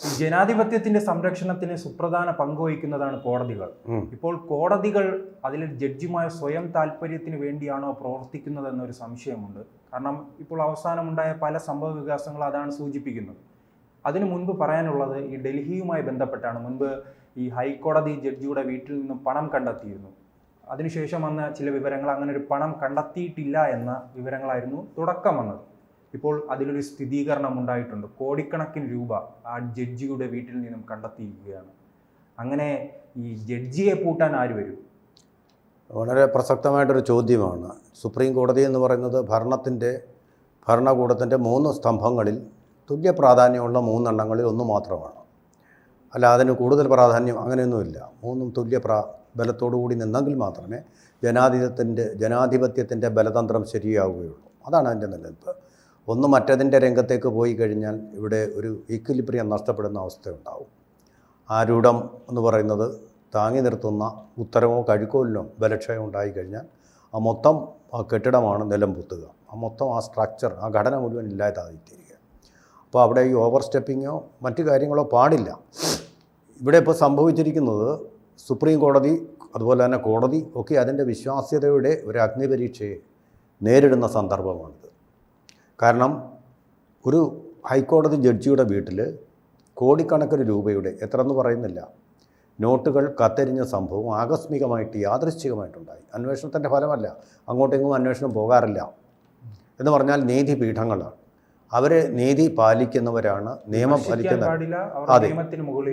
ജനാധിപത്യത്തിന്റെ സംരക്ഷണത്തിന് സുപ്രധാന പങ്ക് വഹിക്കുന്നതാണ് കോടതികൾ. ഇപ്പോൾ കോടതികൾ അതിൽ ജഡ്ജിമാർ സ്വയം താല്പര്യത്തിന് വേണ്ടിയാണോ പ്രവർത്തിക്കുന്നത് എന്നൊരു സംശയമുണ്ട്. കാരണം ഇപ്പോൾ അവസാനമുണ്ടായ പല സംഭവ വികാസങ്ങൾ അതാണ് സൂചിപ്പിക്കുന്നത്. അതിനു മുൻപ് പറയാനുള്ളത് ഈ ഡൽഹിയുമായി ബന്ധപ്പെട്ടാണ്. മുൻപ് ഈ ഹൈക്കോടതി ജഡ്ജിയുടെ വീട്ടിൽ നിന്നും പണം കണ്ടെത്തിയിരുന്നു. അതിനുശേഷം വന്ന ചില വിവരങ്ങൾ അങ്ങനെ ഒരു പണം കണ്ടെത്തിയിട്ടില്ല എന്ന വിവരങ്ങളായിരുന്നു തുടക്കം വന്നത് ഇപ്പോൾ അതിലൊരു സ്ഥിരീകരണം ഉണ്ടായിട്ടുണ്ട് കോടിക്കണക്കിന് രൂപ ആ ജഡ്ജിയുടെ വീട്ടിൽ നിന്നും കണ്ടെത്തിയിരിക്കുകയാണ്. അങ്ങനെ ഈ ജഡ്ജിയെ പൂട്ടാൻ ആര് വരും? വളരെ പ്രസക്തമായിട്ടൊരു ചോദ്യമാണ്. സുപ്രീം കോടതി എന്ന് പറയുന്നത് ഭരണത്തിന്റെ ഭരണകൂടത്തിന്റെ മൂന്ന് സ്തംഭങ്ങളിൽ തുല്യ പ്രാധാന്യമുള്ള മൂന്നെണ്ണങ്ങളിൽ ഒന്ന് മാത്രമാണ്. അല്ല അതിന് കൂടുതൽ പ്രാധാന്യം അങ്ങനെയൊന്നുമില്ല. മൂന്നും തുല്യ പ്രാ ബലത്തോടു കൂടി നിന്നെങ്കിൽ മാത്രമേ ജനാധിപത്യത്തിന്റെ ജനാധിപത്യത്തിന്റെ ബലതന്ത്രം ശരിയാവുകയുള്ളൂ. അതാണ് അതിന്റെ നിലനിൽപ്പ്. ഒന്ന് മറ്റതിന്റെ രംഗത്തേക്ക് പോയി കഴിഞ്ഞാൽ ഇവിടെ ഒരു ഈക്വിലിബ്രിയം നഷ്ടപ്പെടുന്ന അവസ്ഥയുണ്ടാവും. ആരൂഢം എന്ന് പറയുന്നത് താങ്ങി നിർത്തുന്ന ഉത്തരമോ കഴുക്കോലിനോ ബലക്ഷയം ഉണ്ടായിക്കഴിഞ്ഞാൽ ആ മൊത്തം ആ കെട്ടിടമാണ് നിലം പൊത്തുക. ആ മൊത്തം ആ സ്ട്രക്ചർ ആ ഘടന മുഴുവൻ ഇല്ലാതായിത്തീരുക. അപ്പോൾ അവിടെ ഈ ഓവർ സ്റ്റെപ്പിങ്ങോ മറ്റു കാര്യങ്ങളോ പാടില്ല. ഇവിടെ ഇപ്പോൾ സംഭവിച്ചിരിക്കുന്നത് സുപ്രീം കോടതി അതുപോലെ തന്നെ കോടതി ഒക്കെ അതിന്റെ വിശ്വാസ്യതയുടെ ഒരു അഗ്നിപരീക്ഷയെ നേരിടുന്ന സന്ദർഭമാണിത്. കാരണം ഒരു ഹൈക്കോടതി ജഡ്ജിയുടെ വീട്ടിൽ കോടിക്കണക്കിന് രൂപയുടെ എത്ര എന്ന് പറയുന്നില്ല നോട്ടുകൾ കത്തെരിഞ്ഞ സംഭവം ആകസ്മികമായിട്ട് യാദൃശ്ചികമായിട്ടുണ്ടായി. അന്വേഷണത്തിന്റെ ഫലമല്ല. അങ്ങോട്ടെങ്ങും അന്വേഷണം പോകാറില്ല. എന്ന് പറഞ്ഞാൽ നീതി നീതിപീഠങ്ങളാണ് അവർ നീതി പാലിക്കുന്നവരാണ് നിയമം പാലിക്കുന്നവർ പാലിക്കുന്ന അതെ.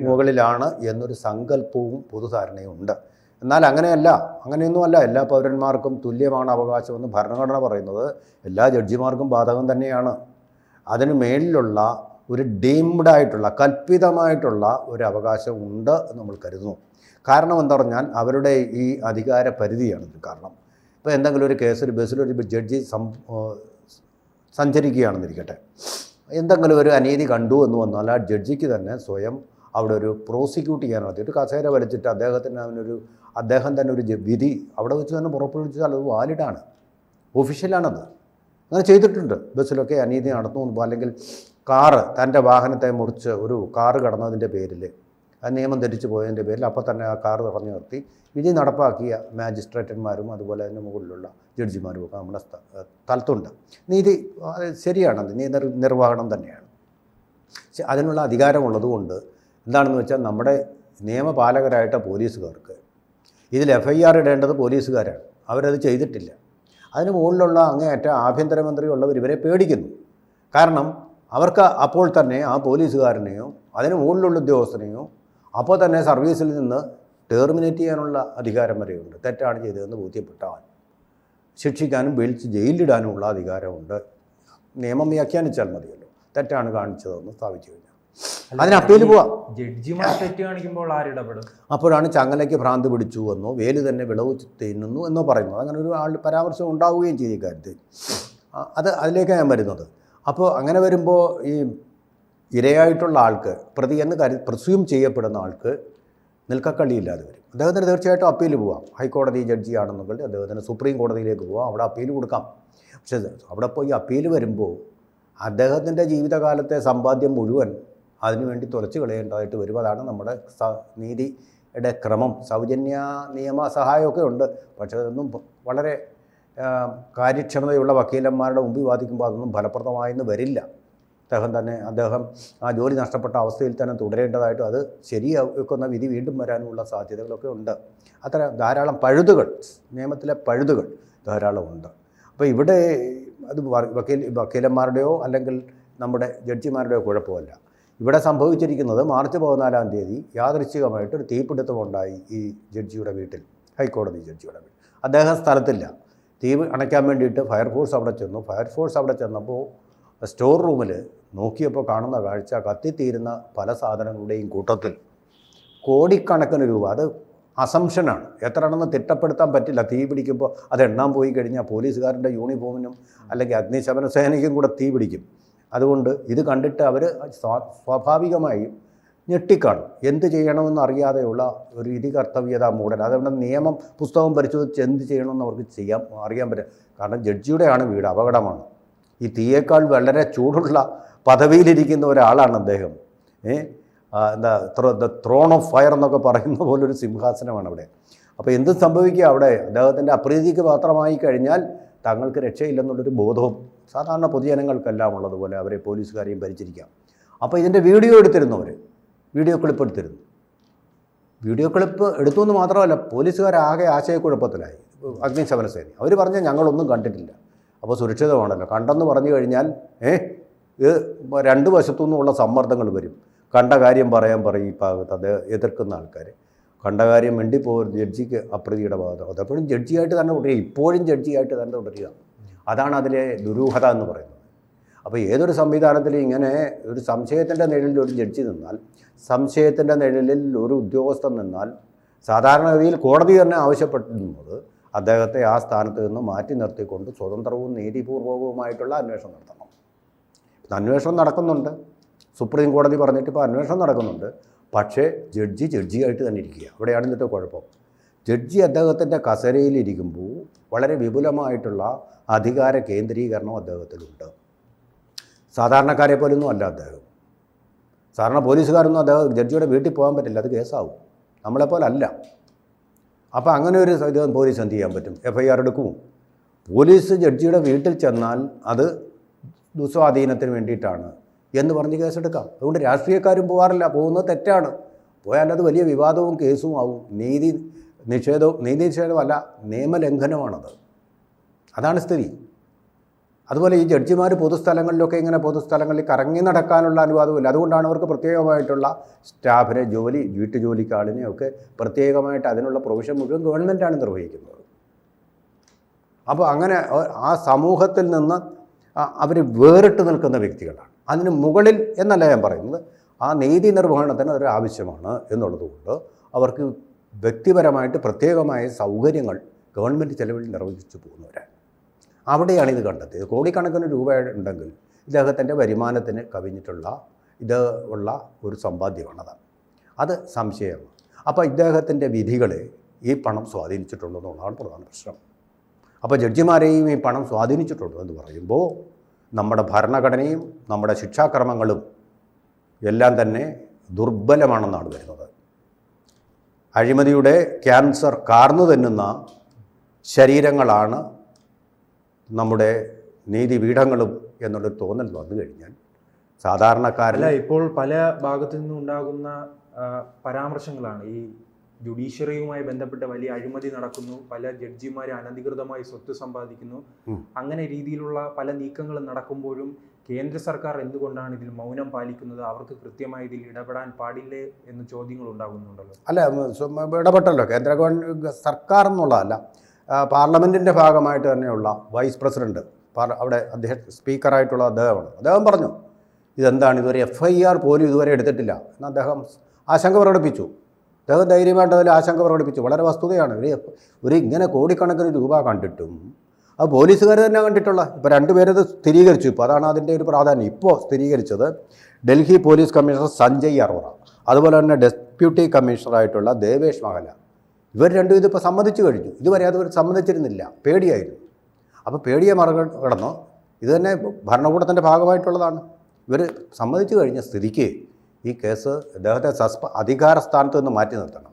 മുകളിലാണ്. എന്നൊരു സങ്കല്പവും പൊതുധാരണയും ഉണ്ട് എന്നാൽ അങ്ങനെയല്ല അങ്ങനെയൊന്നുമല്ല. എല്ലാ പൗരന്മാർക്കും തുല്യമാണ് അവകാശമെന്ന് ഭരണഘടന പറയുന്നത്. എല്ലാ ജഡ്ജിമാർക്കും ബാധകം തന്നെയാണ്. അതിന് മേളിലുള്ള ഒരു ഡീംഡ് ആയിട്ടുള്ള കൽപ്പിതമായിട്ടുള്ള ഒരു അവകാശം ഉണ്ട് എന്ന് നമ്മൾ കരുതുന്നു. കാരണം എന്താ പറഞ്ഞാൽ അവരുടെ ഈ അധികാര പരിധിയാണ് ഇത് കാരണം. ഇപ്പോൾ എന്തെങ്കിലും ഒരു കേസ് ഒരു ബസ്സിലൊരു ജഡ്ജി സം സഞ്ചരിക്കുകയാണെന്നിരിക്കട്ടെ. എന്തെങ്കിലും ഒരു അനീതി കണ്ടു എന്ന് വന്നാൽ ആ ജഡ്ജിക്ക് തന്നെ സ്വയം അവിടെ ഒരു പ്രോസിക്യൂട്ട് ചെയ്യാൻ മതി കസേര വലിച്ചിട്ട് അദ്ദേഹത്തിന് അവനൊരു അദ്ദേഹം തന്നെ ഒരു വിധി അവിടെ വെച്ച് തന്നെ പുറപ്പെടുവിച്ചാൽ അത് വാലിഡാണ്. ഒഫീഷ്യലാണത്. അങ്ങനെ ചെയ്തിട്ടുണ്ട്. ബസ്സിലൊക്കെ അനീതി നടന്നു അല്ലെങ്കിൽ കാറ് തന്റെ വാഹനത്തെ മുറിച്ച് ഒരു കാറ് കടന്നതിന്റെ പേരിൽ നിയമം തെറ്റിച്ച് പോയതിന്റെ പേരിൽ അപ്പോൾ തന്നെ ആ കാറ് തടഞ്ഞു നിർത്തി. വിധി നടപ്പാക്കിയ മാജിസ്ട്രേറ്റന്മാരും അതുപോലെ തന്നെ മുകളിലുള്ള ജഡ്ജിമാരും ഒക്കെ നമ്മുടെ സ്ഥ- സ്ഥലത്തുണ്ട്. നീതി ശരിയാണത്. ശരിയാണ് നീതി നിർവഹണം തന്നെയാണ്. അതിനുള്ള അധികാരമുള്ളതുകൊണ്ട് എന്താണെന്ന് വെച്ചാൽ നമ്മുടെ നിയമപാലകരായിട്ട പോലീസുകാർക്ക് ഇതിൽ എഫ് ഐ ആർ ഇടേണ്ടത് പോലീസുകാരാണ്. അവരത് ചെയ്തിട്ടില്ല. അതിന് മുകളിലുള്ള അങ്ങേയറ്റ ആഭ്യന്തരമന്ത്രി ഉള്ളവർ ഇവരെ പേടിക്കുന്നു. കാരണം അവർക്ക് അപ്പോൾ തന്നെ ആ പോലീസുകാരനെയോ അതിന് മുകളിലുള്ള ഉദ്യോഗസ്ഥനെയോ അപ്പോൾ തന്നെ സർവീസിൽ നിന്ന് ടെർമിനേറ്റ് ചെയ്യാനുള്ള അധികാരം വരെയുണ്ട്. തെറ്റാണ് ചെയ്തതെന്ന് ബോധ്യപ്പെട്ടാൽ ശിക്ഷിക്കാനും വിളിച്ച് ജയിലിടാനുമുള്ള അധികാരമുണ്ട്. നിയമം വ്യാഖ്യാനിച്ചാൽ മതിയല്ലോ. തെറ്റാണ് കാണിച്ചതെന്ന് സ്ഥാപിച്ചു അതിന് അപ്പീൽ പോവാം. ജഡ്ജിമാർ തെറ്റ് കാണിക്കുമ്പോൾ ആരിടപെടും അപ്പോഴാണ് ചങ്ങലയ്ക്ക് ഭ്രാന്ത് പിടിച്ചു എന്നോ വേൽ തന്നെ വിളവ് തിന്നുന്നു എന്നോ പറയുന്നത് അങ്ങനെ ഒരു ആൾ പരാമർശം ഉണ്ടാവുകയും ചെയ്യും ഇക്കാര്യത്തിൽ. അത് അതിലേക്കാണ് ഞാൻ വരുന്നത്. അപ്പോൾ അങ്ങനെ വരുമ്പോൾ ഈ ഇരയായിട്ടുള്ള ആൾക്ക് പ്രതി എന്ന് കരു പ്രസ്യൂം ചെയ്യപ്പെടുന്ന ആൾക്ക് നിൽക്കക്കള്ളിയില്ലാതെ വരും. അദ്ദേഹത്തിന് തീർച്ചയായിട്ടും അപ്പീൽ പോവാം. ഹൈക്കോടതി ജഡ്ജിയാണെന്നുണ്ടെങ്കിൽ അദ്ദേഹത്തിന് സുപ്രീം കോടതിയിലേക്ക് പോവാം. അവിടെ അപ്പീൽ കൊടുക്കാം. പക്ഷേ അവിടെ പോയി അപ്പീൽ വരുമ്പോൾ അദ്ദേഹത്തിന്റെ ജീവിതകാലത്തെ സമ്പാദ്യം മുഴുവൻ അതിനുവേണ്ടി തുലച്ചു കളയേണ്ടതായിട്ട് വരും അതാണ് നമ്മുടെ നീതിയുടെ ക്രമം. സൗജന്യ നിയമ സഹായമൊക്കെ ഉണ്ട്. പക്ഷേ അതൊന്നും വളരെ കാര്യക്ഷമതയുള്ള വക്കീലന്മാരുടെ മുമ്പിൽ വാദിക്കുമ്പോൾ അതൊന്നും ഫലപ്രദമായെന്ന് വരില്ല. അദ്ദേഹം തന്നെ അദ്ദേഹം ആ ജോലി നഷ്ടപ്പെട്ട അവസ്ഥയിൽ തന്നെ തുടരേണ്ടതായിട്ട് അത് ശരിയാക്കുന്ന വിധി വീണ്ടും വരാനുള്ള സാധ്യതകളൊക്കെ ഉണ്ട്. അത്ര ധാരാളം പഴുതുകൾ നിയമത്തിലെ പഴുതുകൾ ധാരാളമുണ്ട് അപ്പോൾ ഇവിടെ അത് വക്കീൽ വക്കീലന്മാരുടെയോ അല്ലെങ്കിൽ നമ്മുടെ ജഡ്ജിമാരുടെയോ കുഴപ്പമല്ല. ഇവിടെ സംഭവിച്ചിരിക്കുന്നത് മാർച്ച് പതിനാലാം തീയതി യാദൃച്ഛികമായിട്ട് ഒരു തീപിടുത്തമുണ്ടായി ഈ ജഡ്ജിയുടെ വീട്ടിൽ ഹൈക്കോടതി ജഡ്ജിയുടെ വീട്ടിൽ. അദ്ദേഹം സ്ഥലത്തില്ല. തീ അണയ്ക്കാൻ വേണ്ടിയിട്ട് ഫയർഫോഴ്സ് അവിടെ ചെന്നു. ഫയർഫോഴ്സ് അവിടെ ചെന്നപ്പോൾ സ്റ്റോർ റൂമിൽ നോക്കിയപ്പോൾ കാണുന്ന കാഴ്ച കത്തിത്തീരുന്ന പല സാധനങ്ങളുടെയും കൂട്ടത്തിൽ. കോടിക്കണക്കിന് രൂപ. അത് അസംഷനാണ്. എത്രയാണെന്ന് തിട്ടപ്പെടുത്താൻ പറ്റില്ല. തീ പിടിക്കുമ്പോൾ അത് എണ്ണാൻ പോയി കഴിഞ്ഞാൽ പോലീസുകാരന്റെ യൂണിഫോമിനും അല്ലെങ്കിൽ അഗ്നിശമന സേനയ്ക്കും കൂടെ തീ പിടിക്കും. അതുകൊണ്ട് ഇത് കണ്ടിട്ട് അവർ സ്വാഭാവികമായും ഞെട്ടിക്കാണും. എന്ത് ചെയ്യണമെന്ന് അറിയാതെയുള്ള ഒരു ഇതി കർത്തവ്യത മൂടൽ. അതുകൊണ്ട് നിയമം പുസ്തകം പരിശോധിച്ച് എന്ത് ചെയ്യണമെന്ന് അവർക്ക് ചെയ്യാൻ അറിയാൻ പറ്റും. കാരണം ജഡ്ജിയുടെയാണ് വീട് അപകടമാണ്. ഈ തീയേക്കാൾ വളരെ ചൂടുള്ള പദവിയിലിരിക്കുന്ന ഒരാളാണ് അദ്ദേഹം. ഏ? എന്താ ദ ത്രോൺ ഓഫ് ഫയർ എന്നൊക്കെ പറയുന്ന പോലൊരു സിംഹാസനമാണ് അവിടെ അപ്പോൾ എന്തും സംഭവിക്കുക അവിടെ? അദ്ദേഹത്തിന്റെ അപ്രീതിക്ക് പാത്രമായി കഴിഞ്ഞാൽ തങ്ങൾക്ക് രക്ഷയില്ലെന്നുള്ളൊരു ബോധവും സാധാരണ പൊതുജനങ്ങൾക്കെല്ലാം ഉള്ളതുപോലെ അവരെ പോലീസുകാരെയും ഭരിച്ചിരിക്കാം. അപ്പോൾ ഇതിന്റെ വീഡിയോ എടുത്തിരുന്നു അവർ വീഡിയോ ക്ലിപ്പ് എടുത്തിരുന്നു. വീഡിയോ ക്ലിപ്പ് എടുത്തു എന്ന് മാത്രമല്ല പോലീസുകാരാകെ ആശയക്കുഴപ്പത്തിലായി. അഗ്നിശമന സേന അവർ പറഞ്ഞ ഞങ്ങളൊന്നും കണ്ടിട്ടില്ല. അപ്പോൾ സുരക്ഷിതമാണല്ലോ. കണ്ടെന്ന് പറഞ്ഞു കഴിഞ്ഞാൽ ഏ രണ്ട് വശത്തു നിന്നുള്ള സമ്മർദ്ദങ്ങൾ വരും. കണ്ട കാര്യം പറയാൻ പറയും അത് എതിർക്കുന്ന ആൾക്കാർ കണ്ട കാര്യം വേണ്ടി പോകും ജഡ്ജിക്ക് അപ്രതിയുടെ ഭാഗത്ത് അതെപ്പോഴും ജഡ്ജിയായിട്ട് തന്നെ തുടരുക ഇപ്പോഴും ജഡ്ജിയായിട്ട് തന്നെ തുടരുക അതാണ് അതിലെ ദുരൂഹത എന്ന് പറയുന്നത്. അപ്പോൾ ഏതൊരു സംവിധാനത്തിലും ഇങ്ങനെ ഒരു സംശയത്തിന്റെ നിഴലിൽ ഒരു ജഡ്ജി നിന്നാൽ സംശയത്തിന്റെ നിഴലിൽ ഒരു ഉദ്യോഗസ്ഥൻ നിന്നാൽ സാധാരണഗതിയിൽ കോടതി തന്നെ ആവശ്യപ്പെട്ടിരുന്നത് അദ്ദേഹത്തെ ആ സ്ഥാനത്ത് നിന്ന് മാറ്റി നിർത്തിക്കൊണ്ട് സ്വതന്ത്രവും നീതിപൂർവകവുമായിട്ടുള്ള അന്വേഷണം നടത്തണം. അന്വേഷണം നടക്കുന്നുണ്ട്. സുപ്രീം കോടതി പറഞ്ഞിട്ട് ഇപ്പോൾ അന്വേഷണം നടക്കുന്നുണ്ട്. പക്ഷേ ജഡ്ജി ജഡ്ജിയായിട്ട് തന്നെ ഇരിക്കുക. അവിടെയാണ് ഇന്നത്തെ കുഴപ്പം. ജഡ്ജി അദ്ദേഹത്തിന്റെ കസരയിലിരിക്കുമ്പോൾ വളരെ വിപുലമായിട്ടുള്ള അധികാര കേന്ദ്രീകരണം അദ്ദേഹത്തിലുണ്ട്. സാധാരണക്കാരെ പോലൊന്നും അല്ല അദ്ദേഹം. സാധാരണ പോലീസുകാരൊന്നും അദ്ദേഹം ജഡ്ജിയുടെ വീട്ടിൽ പോകാൻ പറ്റില്ല. അത് കേസാവും. നമ്മളെപ്പോലല്ല അപ്പോൾ അങ്ങനെ ഒരു ഇത് പോലീസ് എന്ത് ചെയ്യാൻ പറ്റും? എഫ് ഐ ആർ എടുക്കും പോലീസ് ജഡ്ജിയുടെ വീട്ടിൽ ചെന്നാൽ അത് ദുസ്വാധീനത്തിന് വേണ്ടിയിട്ടാണ്. എന്ന് പറഞ്ഞ് കേസെടുക്കാം അതുകൊണ്ട് രാഷ്ട്രീയക്കാരും പോകാറില്ല പോകുന്നത് തെറ്റാണ്. പോയാൽ അത് വലിയ വിവാദവും കേസും ആവും. നീതി നിഷേധവും നീതി നിഷേധമല്ല നിയമലംഘനമാണത്. അതാണ് സ്ഥിതി. അതുപോലെ ഈ ജഡ്ജിമാർ പൊതുസ്ഥലങ്ങളിലൊക്കെ ഇങ്ങനെ പൊതുസ്ഥലങ്ങളിൽ കറങ്ങി നടക്കാനുള്ള അനുവാദമില്ല അതുകൊണ്ടാണ് അവർക്ക് പ്രത്യേകമായിട്ടുള്ള സ്റ്റാഫിനെ ജോലി വീട്ടുജോലിക്കാളിനെയൊക്കെ പ്രത്യേകമായിട്ട് അതിനുള്ള പ്രൊവിഷൻ മുഴുവൻ ഗവൺമെന്റാണ് നിർവഹിക്കുന്നത്. അപ്പോൾ അങ്ങനെ ആ സമൂഹത്തിൽ നിന്ന് അവർ വേറിട്ട് നിൽക്കുന്ന വ്യക്തികളാണ്. അതിന് മുകളിൽ എന്നല്ല ഞാൻ പറയുന്നത്. ആ നീതി നിർവഹണത്തിന് അതൊരു ആവശ്യമാണ് എന്നുള്ളതുകൊണ്ട് അവർക്ക് വ്യക്തിപരമായിട്ട് പ്രത്യേകമായ സൗകര്യങ്ങൾ ഗവൺമെന്റ് ചെലവിൽ നിർവഹിച്ചു പോകുന്നവരാണ്. അവിടെയാണ് ഇത് കണ്ടെത്തിയത്. കോടിക്കണക്കിന് രൂപ ഉണ്ടെങ്കിൽ ഇദ്ദേഹത്തിന്റെ വരുമാനത്തിന് കവിഞ്ഞിട്ടുള്ള ഇത് ഉള്ള ഒരു സമ്പാദ്യമാണത് അത് സംശയമാണ്. അപ്പോൾ ഇദ്ദേഹത്തിന്റെ വിധികളെ ഈ പണം സ്വാധീനിച്ചിട്ടുണ്ടോ എന്നുള്ളതാണ് പ്രധാന പ്രശ്നം. അപ്പോൾ ജഡ്ജിമാരെയും ഈ പണം സ്വാധീനിച്ചിട്ടുണ്ടോ എന്ന് പറയുമ്പോൾ നമ്മുടെ ഭരണഘടനയും നമ്മുടെ ശിക്ഷാക്രമങ്ങളും എല്ലാം തന്നെ ദുർബലമാണെന്നാണ് വരുന്നത്. അഴിമതിയുടെ ക്യാൻസർ കാർന്നു തിന്നുന്ന ശരീരങ്ങളാണ് നമ്മുടെ നീതിപീഠങ്ങളും എന്നുള്ളൊരു തോന്നൽ വന്നു കഴിഞ്ഞാൽ സാധാരണക്കാരല്ല ഇപ്പോൾ പല ഭാഗത്തു നിന്നും ഉണ്ടാകുന്ന പരാമർശങ്ങളാണ് ഈ ജുഡീഷ്യറിയുമായി ബന്ധപ്പെട്ട് വലിയ അഴിമതി നടക്കുന്നു. പല ജഡ്ജിമാർ അനധികൃതമായി സ്വത്ത് സമ്പാദിക്കുന്നു. അങ്ങനെ രീതിയിലുള്ള പല നീക്കങ്ങളും നടക്കുമ്പോഴും കേന്ദ്ര സർക്കാർ എന്തുകൊണ്ടാണ് ഇതിൽ മൗനം പാലിക്കുന്നത്? അവർക്ക് കൃത്യമായി ഇതിൽ ഇടപെടാൻ പാടില്ലേ എന്ന് ചോദ്യങ്ങൾ ഉണ്ടാകുന്നുണ്ടല്ലോ. അല്ല ഇടപെട്ടല്ലോ. കേന്ദ്ര സർക്കാർ എന്നുള്ളതല്ല. പാർലമെന്റിന്റെ പാർലമെന്റിന്റെ ഭാഗമായിട്ട് തന്നെയുള്ള വൈസ് പ്രസിഡന്റ് അവിടെ അദ്ദേഹം സ്പീക്കറായിട്ടുള്ള അദ്ദേഹമാണ്. അദ്ദേഹം പറഞ്ഞു ഇതെന്താണ്? ഇതുവരെ എഫ് ഐ ആർ പോലും ഇതുവരെ എടുത്തിട്ടില്ല. എന്ന് അദ്ദേഹം ആശങ്ക പ്രകടിപ്പിച്ചു. അദ്ദേഹം ധൈര്യമായിട്ട് അതിൽ ആശങ്ക പ്രകടിപ്പിച്ചു. വളരെ വസ്തുതയാണ്. ഒരു ഒരു ഇങ്ങനെ കോടിക്കണക്കിന് രൂപ കണ്ടിട്ടും അത് പോലീസുകാർ തന്നെ കണ്ടിട്ടുള്ള ഇപ്പോൾ രണ്ടുപേരത് സ്ഥിരീകരിച്ചു. ഇപ്പോൾ അതാണ് അതിന്റെ ഒരു പ്രാധാന്യം. ഇപ്പോൾ സ്ഥിരീകരിച്ചത് ഡൽഹി പോലീസ് കമ്മീഷണർ സഞ്ജയ് അറോറ അതുപോലെ തന്നെ ഡെപ്യൂട്ടി കമ്മീഷണറായിട്ടുള്ള ദേവേഷ് മഹല. ഇവർ രണ്ടും ഇതിപ്പോൾ സമ്മതിച്ചു കഴിഞ്ഞു. ഇതുവരെ അത് സമ്മതിച്ചിരുന്നില്ല. പേടിയായിരുന്നു. അപ്പോൾ പേടിയെ മറികടന്ന് ഇത് തന്നെ ഭരണകൂടത്തിന്റെ ഭാഗമായിട്ടുള്ളതാണ്. ഇവർ സമ്മതിച്ചു കഴിഞ്ഞ സ്ഥിതിക്ക് ഈ കേസ് അദ്ദേഹത്തെ സസ്പ അധികാര സ്ഥാനത്ത് നിന്ന് മാറ്റി നിർത്തണം.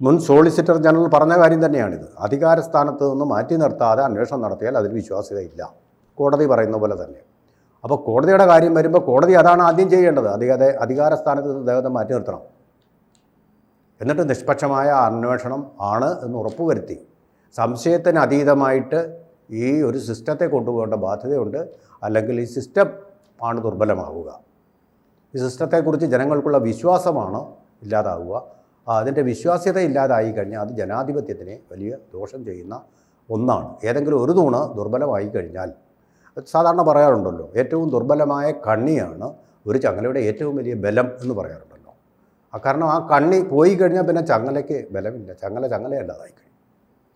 മുൻ സോളിസിറ്റർ ജനറൽ പറഞ്ഞ കാര്യം തന്നെയാണിത്. അധികാര സ്ഥാനത്ത് നിന്ന് മാറ്റി നിർത്താതെ അന്വേഷണം നടത്തിയാൽ അതിൽ വിശ്വാസ്യതയില്ല കോടതി പറയുന്ന പോലെ തന്നെ. അപ്പോൾ കോടതിയുടെ കാര്യം വരുമ്പോൾ കോടതി അതാണ് ആദ്യം ചെയ്യേണ്ടത്. അധികാര അധികാര സ്ഥാനത്ത് നിന്ന് അദ്ദേഹത്തെ മാറ്റി നിർത്തണം. എന്നിട്ട് നിഷ്പക്ഷമായ അന്വേഷണം ആണ് എന്ന് ഉറപ്പുവരുത്തി. സംശയത്തിന് അതീതമായിട്ട് ഈ ഒരു സിസ്റ്റത്തെ കൊണ്ടുപോകേണ്ട ബാധ്യതയുണ്ട്. അല്ലെങ്കിൽ ഈ സിസ്റ്റം ആണ് ദുർബലമാവുക. ഈ സിസ്റ്റത്തെക്കുറിച്ച് ജനങ്ങൾക്കുള്ള വിശ്വാസമാണ് ഇല്ലാതാവുക. അതിന്റെ വിശ്വാസ്യത ഇല്ലാതായി കഴിഞ്ഞാൽ അത് ജനാധിപത്യത്തിനെ വലിയ ദോഷം ചെയ്യുന്ന ഒന്നാണ്. ഏതെങ്കിലും ഒരു തൂണ് ദുർബലമായി കഴിഞ്ഞാൽ സാധാരണ പറയാറുണ്ടല്ലോ ഏറ്റവും ദുർബലമായ കണ്ണിയാണ് ഒരു ചങ്ങലയുടെ ഏറ്റവും വലിയ ബലം എന്ന് പറയാറുണ്ടല്ലോ. കാരണം ആ കണ്ണി പോയി കഴിഞ്ഞാൽ പിന്നെ ചങ്ങലയ്ക്ക് ബലമില്ല. ചങ്ങല ചങ്ങലയല്ലാതായി കഴിയും.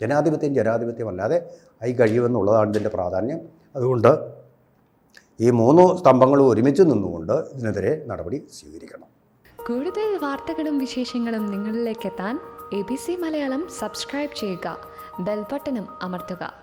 ജനാധിപത്യം ജനാധിപത്യം അല്ലാതെ ആയി കഴിയുമെന്നുള്ളതാണ് ഇതിന്റെ പ്രാധാന്യം. അതുകൊണ്ട് ഈ മൂന്ന് സ്തംഭങ്ങളും ഒരുമിച്ച് നിന്നുകൊണ്ട് ഇതിനെതിരെ നടപടി സ്വീകരിക്കണം. കൂടുതൽ വാർത്തകളും വിശേഷങ്ങളും നിങ്ങളിലേക്ക് എത്താൻ A B C Malayalam subscribe ചെയ്യുക. ബെൽബട്ടനും അമർത്തുക.